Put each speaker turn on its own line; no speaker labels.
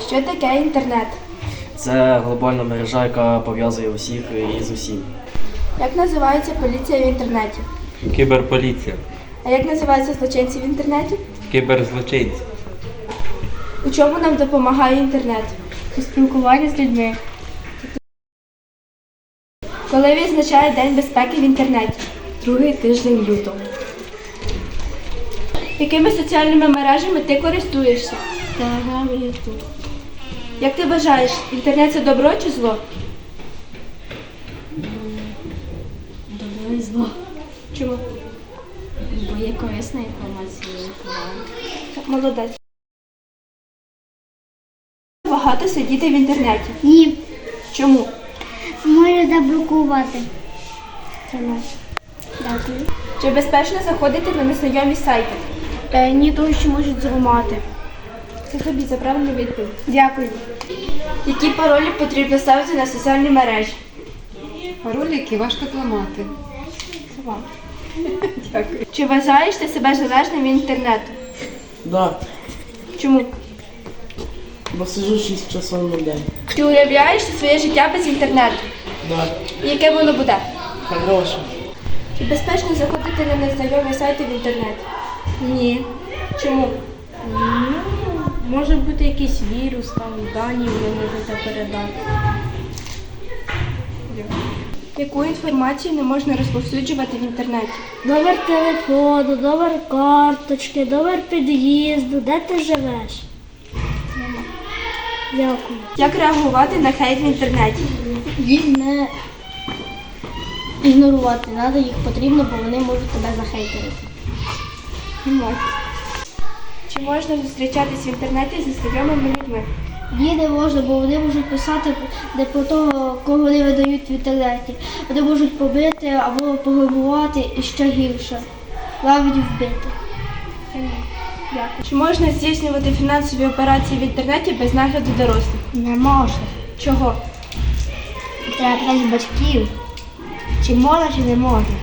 Що таке інтернет?
Це глобальна мережа, яка пов'язує усіх і з усім.
Як називається поліція в інтернеті?
Кіберполіція,
А як називаються злочинці в інтернеті?
кіберзлочинці,
У чому нам допомагає інтернет? У спілкуванні з людьми. Коли відзначає День безпеки в інтернеті? Другий тиждень лютого. Якими соціальними мережами ти користуєшся? Телеграм і Ютуб. Як ти вважаєш, інтернет це добро чи зло?
Добро і зло,
Чому?
бо є корисна інформація.
Молодець. Багато сидіти в інтернеті.
Ні,
Чому?
може заблокувати.
Дякую. Чи безпечно заходити на незнайомі сайти? Е, ні, тому що можуть зламати. Це тобі за правильну відповідь. Дякую. Які паролі потрібно ставити на соціальні мережі?
Паролі, які важко зламати.
Дякую. Чи вважаєш ти себе залежним від інтернету?
Да,
Чому?
бо сижу 6 часов на день.
Чи уявляєш ти своє життя без інтернету?
Да,
І яке воно буде?
хороше.
Чи безпечно заходити на незнайомі сайти в інтернеті? Ні. Чому?
Може бути якийсь вірус, там дані ви можете передати.
Яку інформацію не можна розповсюджувати в інтернеті?
Номер телефону, номер карточки, номер під'їзду, де ти живеш? Дякую.
Як реагувати на хейт в інтернеті?
Їх не ігнорувати, треба їх потрібно, бо вони можуть тебе захейтерити.
Не можна. Чи можна зустрічатись в інтернеті зі знайомими людьми?
Ні, не можна, бо вони можуть писати не про того, кого вони видають в інтернеті. Вони можуть побити або пограбувати і ще гірше. Навіть вбити.
Дякую. Чи можна здійснювати фінансові операції в інтернеті без нагляду дорослих?
Не можна.
Чого?
Треба питати батьків, чи можна, чи не можна.